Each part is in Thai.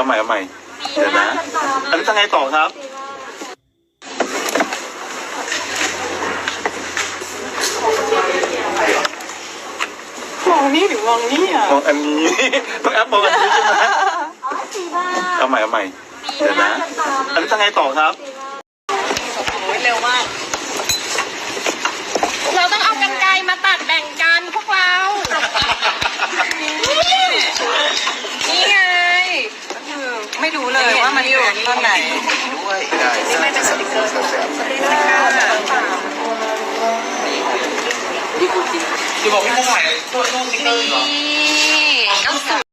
เอาใหม่เอาใหม่เดี๋ยวนะอันนี้จะไงต่อครับมองนี่หรือมองนี่อะมองอันนี้ต้องแอปมองอันนี้ใช่ไหมเอาใหม่เอาใหม่เดี๋ยวนะอันนี้จะไงต่อครับโอ้ยเร็วมาก เราต้องเอากันไกรมาตัดแบ่งกันพวกเรา นี่ไง คือไม่รู้เลยานอยู่ตอนไหนนี่ไม่เป็นสติกเกอร์จะบอกพี่ผู้ใหม่ตัวตู้สติ๊กเกอร์เหรอ นี่ก็สวย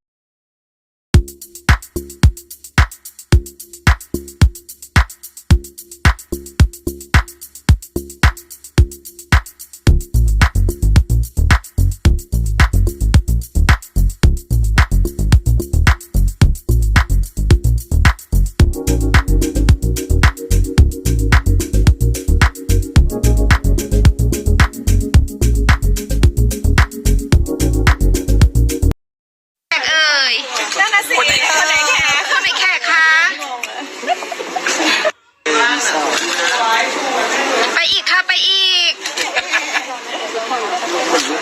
ไปอีกค่ะไปอีก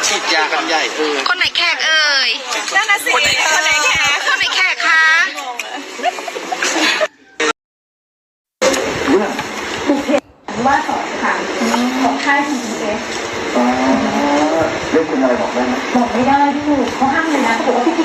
ฉีดยากันใหญ่เออคนไหนแขกเอ่ยนั่นน่ะสิคนไหนคนไหนแขกคนไหนแขกคะว่าสอนค่ะของค่าย TPS เรื่องคุณอะไรบอกได้ไหมบอกไม่ได้พี่เขาห้ามเลยนะเขาบอกว่าพี่กิ๊กห้ามบอก